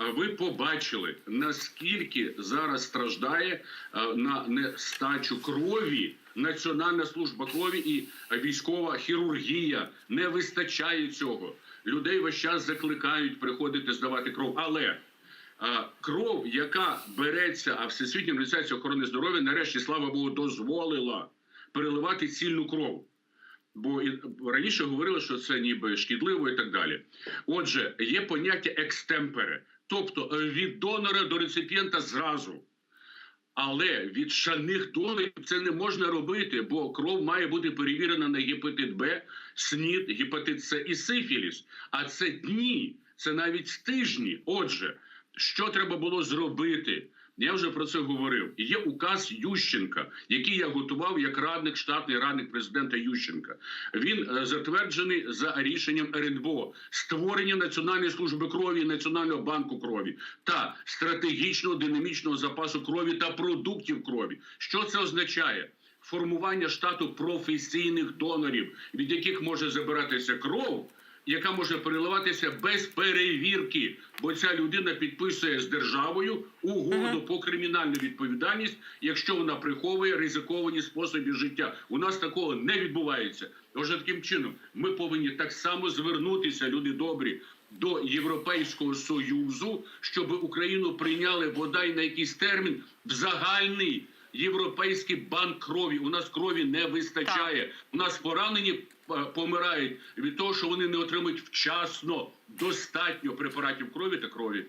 Ви побачили, наскільки зараз страждає е, на нестачу крові Національна служба крові і військова хірургія. Не вистачає цього. Людей весь час закликають приходити здавати кров. Але кров, яка береться, а Всесвітня організація охорони здоров'я, нарешті, слава Богу, дозволила переливати цільну кров. Бо раніше говорили, що це ніби шкідливо і так далі. Отже, є поняття екстемпере, тобто від донора до реципієнта зразу. Але від шальних донорів це не можна робити, бо кров має бути перевірена на гепатит Б, СНІД, гепатит С і сифіліс. А це дні, це навіть тижні. Отже, що треба було зробити? Я вже про це говорив. Є указ Ющенка, який я готував як радник штатний радник президента Ющенка. Він е, затверджений за рішенням РНБО створення Національної служби крові Національного банку крові та стратегічного динамічного запасу крові та продуктів крові. Що це означає? Формування штату професійних донорів, від яких може забиратися кров, яка може переливатися без перевірки, бо ця людина підписує з державою угоду по кримінальну відповідальність, якщо вона приховує ризиковані способи життя. У нас такого не відбувається. Отже, таким чином ми повинні так само звернутися, люди добрі. До Європейського союзу, щоб Україну прийняли бодай на якийсь термін в загальний європейський банк крові. У нас крові не вистачає. У нас поранені е, помирають від того, що вони не отримують вчасно достатньо препаратів крові та крові.